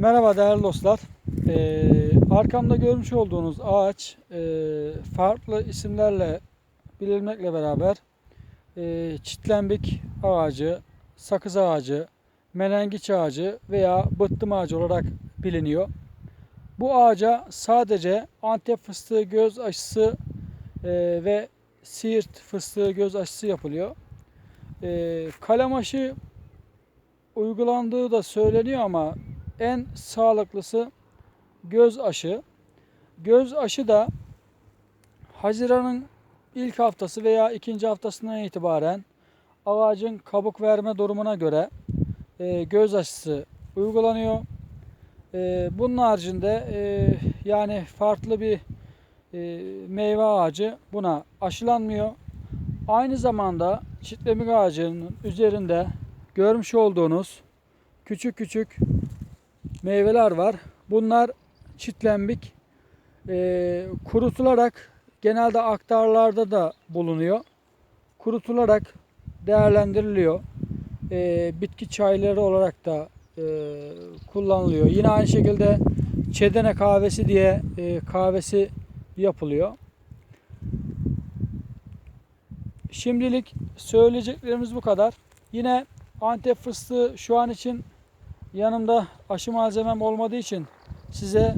Merhaba değerli dostlar. Ee, arkamda görmüş olduğunuz ağaç e, farklı isimlerle bilinmekle beraber e, çitlenbik ağacı, sakız ağacı, menengiç ağacı veya bıttım ağacı olarak biliniyor. Bu ağaca sadece Antep fıstığı göz aşısı e, ve Siirt fıstığı göz aşısı yapılıyor. E, kalem uygulandığı da söyleniyor ama en sağlıklısı göz aşı. Göz aşı da Haziran'ın ilk haftası veya ikinci haftasından itibaren ağacın kabuk verme durumuna göre e, göz aşısı uygulanıyor. E, bunun haricinde e, yani farklı bir e, meyve ağacı buna aşılanmıyor. Aynı zamanda çitlemik ağacının üzerinde görmüş olduğunuz küçük küçük meyveler var. Bunlar çitlenbik e, kurutularak genelde aktarlarda da bulunuyor. Kurutularak değerlendiriliyor. E, bitki çayları olarak da e, kullanılıyor. Yine aynı şekilde çedene kahvesi diye e, kahvesi yapılıyor. Şimdilik söyleyeceklerimiz bu kadar. Yine Antep fıstığı şu an için yanımda aşı malzemem olmadığı için size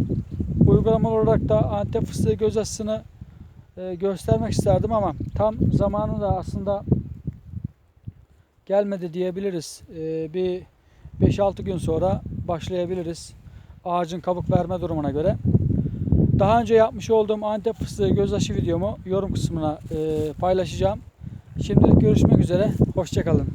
uygulamalı olarak da Antep fıstığı göz aşısını e, göstermek isterdim ama tam zamanı da aslında gelmedi diyebiliriz. E, bir 5-6 gün sonra başlayabiliriz. Ağacın kabuk verme durumuna göre. Daha önce yapmış olduğum Antep fıstığı göz aşı videomu yorum kısmına e, paylaşacağım. Şimdilik görüşmek üzere. Hoşçakalın.